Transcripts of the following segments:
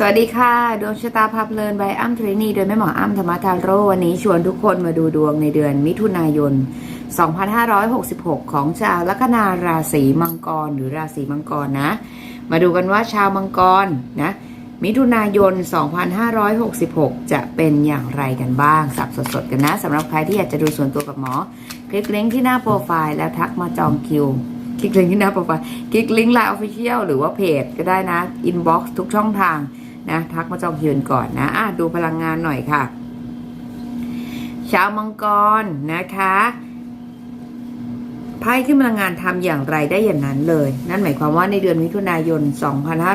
สวัสดีค่ะ ดวงชะตาพาเพลินใบอ้ำทรีนีโดยแม่หมออ้ำธรรมทาโร่วันนี้ชวนทุกคนมาดูดวงในเดือนมิถุนายน 2566 ของชาวลัคนาราศีมังกรหรือราศีมังกรนะ มาดูกันว่าชาวมังกรนะมิถุนายน 2566 จะเป็นอย่างไรกันบ้างสับสดๆกันนะสำหรับใครที่อยากจะดูส่วนตัวกับหมอ คลิกลิงก์ที่หน้าโปรไฟล์แล้วทักมาจองคิวคลิกลิงก์ที่หน้าโปรไฟล์คลิกลิงก์ไลน์ออฟฟิเชียลหรือว่าเพจก็ได้นะอินบ็อกซ์ทุกช่องทาง นะทักมาจองคินก่อนนะอะดูพลังงานหน่อยค่ะ ชาวมังกรนะคะไพ่ขึ้นพลังงานทำอย่างไรได้อย่างนั้นเลย นั่นหมายความว่าในเดือนมิถุนายน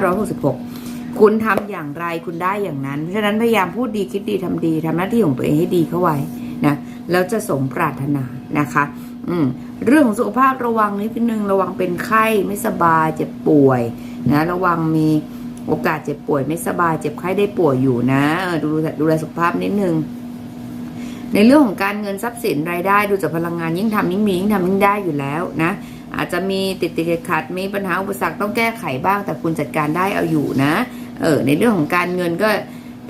2566 คุณทำอย่างไรคุณได้อย่างนั้น เพราะฉะนั้นพยายามพูดดีคิดดีทำดีทำหน้าที่ของตัวเองให้ดีเข้าไว้นะแล้วจะสมปรารถนานะคะ อืมเรื่องของสุขภาพระวังนิดนึงระวังเป็นไข้ไม่สบายเจ็บป่วยนะระวังมี โอกาสเจ็บป่วยไม่สบายเจ็บไข้ได้ป่วยอยู่นะดูดูแลสุขภาพนิดนึงในเรื่องของการเงินทรัพย์สินรายได้ดูจากพลังงานยิ่งทำยิ่งมียิ่งทำยิ่งได้อยู่แล้วนะ อาจจะมีติดติดขัดมีปัญหาอุปสรรคต้องแก้ไขบ้าง แต่คุณจัดการได้เอาอยู่นะเออในเรื่องของการเงินก็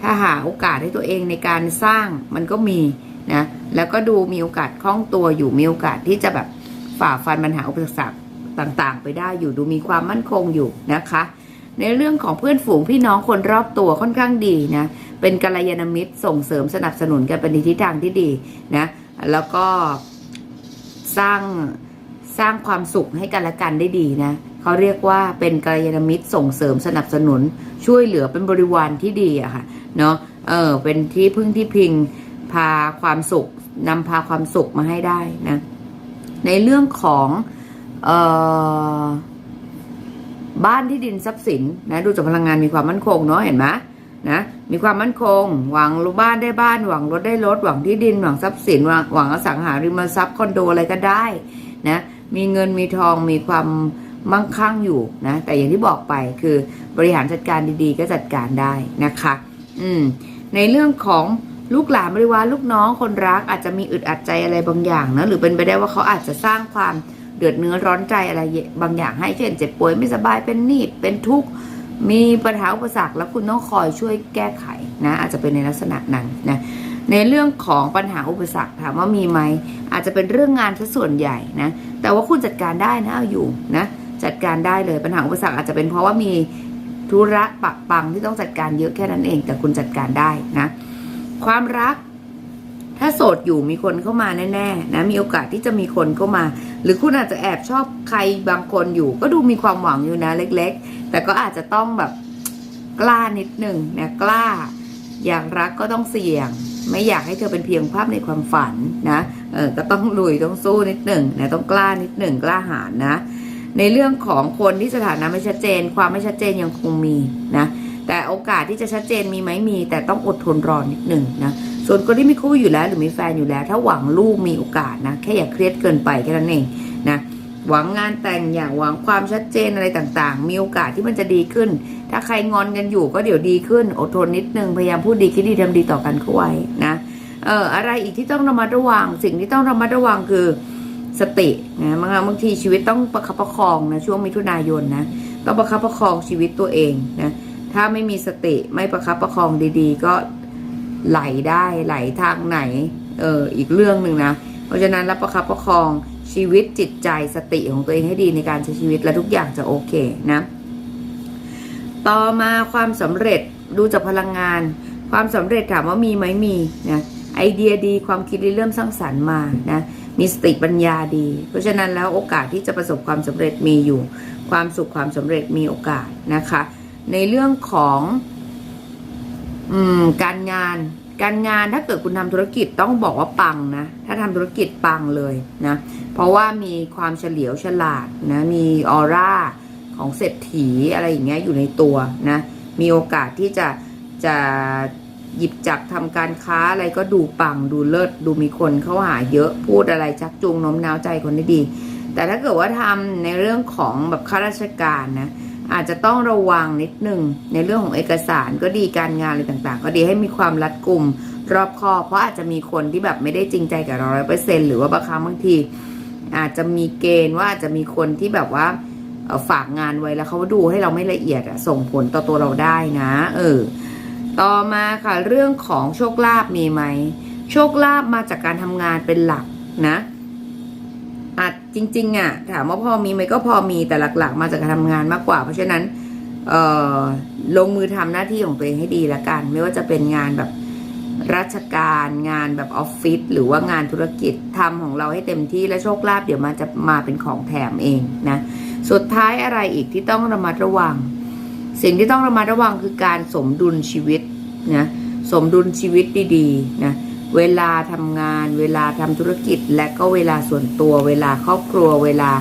ถ้าหาโอกาสให้ตัวเองในการสร้างมันก็มีนะแล้วก็ดูมีโอกาสคล่องตัวอยู่มีโอกาสที่จะแบบฝ่าฟันปัญหาอุปสรรคต่างๆ ไปได้อยู่ดูมีความมั่นคงอยู่นะคะ ในเรื่องของเพื่อนฝูงพี่น้องคนรอบตัวค่อนข้างดีนะเป็นกัลยาณมิตรส่งเสริมสนับสนุนกันเป็นทิศทางที่ดีนะแล้วก็สร้างสร้างความสุขให้กันและกันได้ดีนะเขาเรียกว่าเป็นกัลยาณมิตรส่งเสริมสนับสนุน ช่วยเหลือเป็นบริวารที่ดีอะค่ะเนาะเออเป็นที่พึ่งที่พิงพาความสุขนำพาความสุขมาให้ได้นะในเรื่องของเอ่อ บ้านที่ดินทรัพย์สินนะดูจากพลังงานมีความมั่นคงเนาะเห็นไหมนะมีความมั่นคง หวังรูบ้านได้บ้าน หวังรถได้รถ หวังที่ดิน หวังทรัพย์สิน หวังหวังอสังหาริมทรัพย์คอนโดอะไรก็ได้นะมีเงินมีทองมีความมั่งคั่งอยู่นะแต่อย่างที่บอกไปคือบริหารจัดการดีๆ ก็จัดการได้นะคะ อืมในเรื่องของลูกหลานบริวารลูกน้องคนรักอาจจะมีอึดอัดใจอะไรบางอย่างนะหรือเป็นไปได้ว่าเขาอาจจะสร้างความ ดือดเนื้อร้อนใจอะไรบางอย่างให้เช่นเจ็บป่วยไม่สบายเป็นหนี้เป็นทุกข์มีปัญหาอุปสรรคแล้วคุณต้องคอยช่วยแก้ไขนะอาจจะเป็นในลักษณะนั้นนะในเรื่องของปัญหาอุปสรรคถามว่ามีไหมอาจจะเป็นเรื่องงานซะส่วนใหญ่นะแต่ว่าคุณจัดการได้นะเอาอยู่นะจัดการได้เลยปัญหาอุปสรรคอาจจะเป็นเพราะว่ามีธุระปักปังที่ต้องจัดการเยอะแค่นั้นเอง แต่คุณจัดการได้นะความรัก ถ้าโสดอยู่มีคนเข้ามาแน่ๆนะมีโอกาสที่จะมีคนเข้ามา หรือคุณอาจจะแอบชอบใครบางคนอยู่ ก็ดูมีความหวังอยู่นะเล็ก ๆ แต่ก็อาจจะต้องแบบกล้านิดหนึ่งนะกล้า อยากรักก็ต้องเสี่ยง ไม่อยากให้เธอเป็นเพียงภาพในความฝันนะเออก็ต้องลุยต้องสู้นิดหนึ่งนะต้องกล้านิดหนึ่งกล้าหาญนะ ในเรื่องของคนที่สถานะไม่ชัดเจน ความไม่ชัดเจนยังคงมีนะ แต่โอกาสที่จะชัดเจนมีไหมมี แต่ต้องอดทนรอนิดหนึ่งนะส่วนคนที่มีคู่อยู่แล้วหรือมีแฟนอยู่แล้ว ถ้าหวังลูกมีโอกาสนะแค่อย่าเครียดเกินไปแค่นั้นเองนะหวังงานแต่งอย่างหวังความชัดเจนอะไรต่างๆ มีโอกาสที่มันจะดีขึ้น ถ้าใครงอนกันอยู่ก็เดี๋ยวดีขึ้น อดทนนิดนึงพยายามพูดดีคิดดีทำดีต่อกันเข้าไว้นะเอออะไรอีกที่ต้องระมัดระวัง สิ่งที่ต้องระมัดระวังคือสตินะบางครั้งบางทีชีวิตต้องประคับประคองนะช่วงมิถุนายนนะต้องประคับประคองชีวิตตัวเองนะ ถ้าไม่มีสติไม่ประคับประคองดีๆ ก็ไหลได้ไหลทางไหน เอออีกเรื่องหนึ่งนะ เพราะฉะนั้นรับประคับประคองชีวิตจิตใจสติของตัวเองให้ดีในการใช้ชีวิตและทุกอย่างจะโอเคนะ ต่อมาความสำเร็จดูจากพลังงาน ความสำเร็จถามว่ามีไหมมีนะไอเดียดีความคิดริเริ่มสร้างสรรค์มานะมีสติปัญญาดี เพราะฉะนั้นแล้วโอกาสที่จะประสบความสำเร็จมีอยู่ ความสุขความสำเร็จมีโอกาสนะคะ ในเรื่องของอการงาน การงานถ้าเกิดคุณทำธุรกิจต้องบอกว่าปังนะ ถ้าทำธุรกิจปังเลยนะ เพราะว่ามีความเฉลียวฉลาดนะ มีออร่าของเศรษฐีอะไรอย่างเงี้ยอยู่ในตัวนะ มีโอกาสที่จะจะหยิบจับทำการค้าอะไรก็ดูปังดูเลิศดูมีคนเข้าหาเยอะพูดอะไรชักจูงโน้มน้าวใจคนได้ดี แต่ถ้าเกิดว่าทำในเรื่องของแบบข้าราชการนะ อาจจะต้องระวังนิดหนึ่งในเรื่องของเอกสารก็ดีการงานอะไรต่างๆ ก็ดีให้มีความรัดกุมรอบคอบเพราะอาจจะมีคนที่แบบไม่ได้จริงใจกับเราร้อยเปอร์เซ็นหรือว่าบางครั้งบางที อาจจะมีเกณฑ์ว่าอาจจะมีคนที่แบบว่าฝากงานไว้แล้วเขาดูให้เราไม่ละเอียดอะส่งผลต่อตัวเราได้นะเออต่อมาค่ะเรื่องของโชคลาภมีไหมโชคลาภมาจากการทำงานเป็นหลักนะ จริงๆอะถามว่าพอมีไหมก็พอมีแต่หลัก ๆ มาจากการทำงานมากกว่า เพราะฉะนั้นเอ่อลงมือทำหน้าที่ของตัวเองให้ดีละกัน ไม่ว่าจะเป็นงานแบบราชการงานแบบออฟฟิศหรือว่างานธุรกิจทำของเราให้เต็มที่และโชคลาภเดี๋ยวมันจะมาเป็นของแถมเองนะสุดท้ายอะไรอีกที่ต้องระมัดระวัง สิ่งที่ต้องระมัดระวังคือการสมดุลชีวิตนะสมดุลชีวิตดีๆนะ เวลาทำงาน เวลาทำธุรกิจ และก็เวลาส่วนตัว เวลาครอบครัว เวลา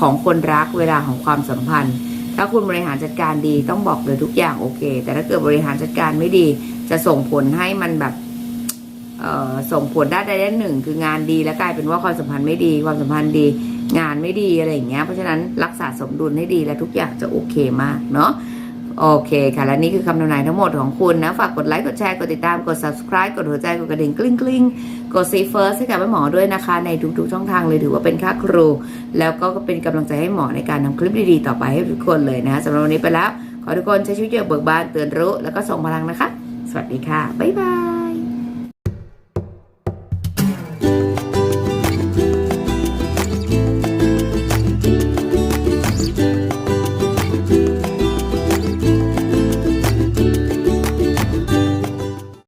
ของคนรัก เวลาของความสัมพันธ์ ถ้าคุณบริหารจัดการดีต้องบอกเลยทุกอย่างโอเค แต่ถ้าเกิดบริหารจัดการไม่ดี จะส่งผลให้มันแบบเออส่งผลด้านใดด้านหนึ่ง คืองานดีแล้วกลายเป็นว่าความสัมพันธ์ไม่ดี ความสัมพันธ์ดีงานไม่ดีอะไรอย่างเงี้ยเพราะฉะนั้นรักษาสมดุลให้ดีและทุกอย่างจะโอเคมากเนาะ โอเคค่ะ และนี่คือคำทำนายทั้งหมดของคุณนะ ฝากกดไลค์ กดแชร์ กดติดตาม กด subscribe กดหัวใจ กดกระดิ่งกลิ้งกลิ้งกดซีเฟิร์สให้กับแม่หมอด้วยนะคะ ในทุกๆช่องทางเลยถือว่าเป็นค่าครู แล้วก็เป็นกำลังใจให้หมอในการทำคลิปดีๆ ต่อไปให้ทุกคนเลยนะสำหรับวันนี้ไปแล้ว ขอทุกคนใช้ชีวิตอย่างเบิกบานเตือนรู้ แล้วก็ส่งพลังนะคะ สวัสดีค่ะ บ๊ายบาย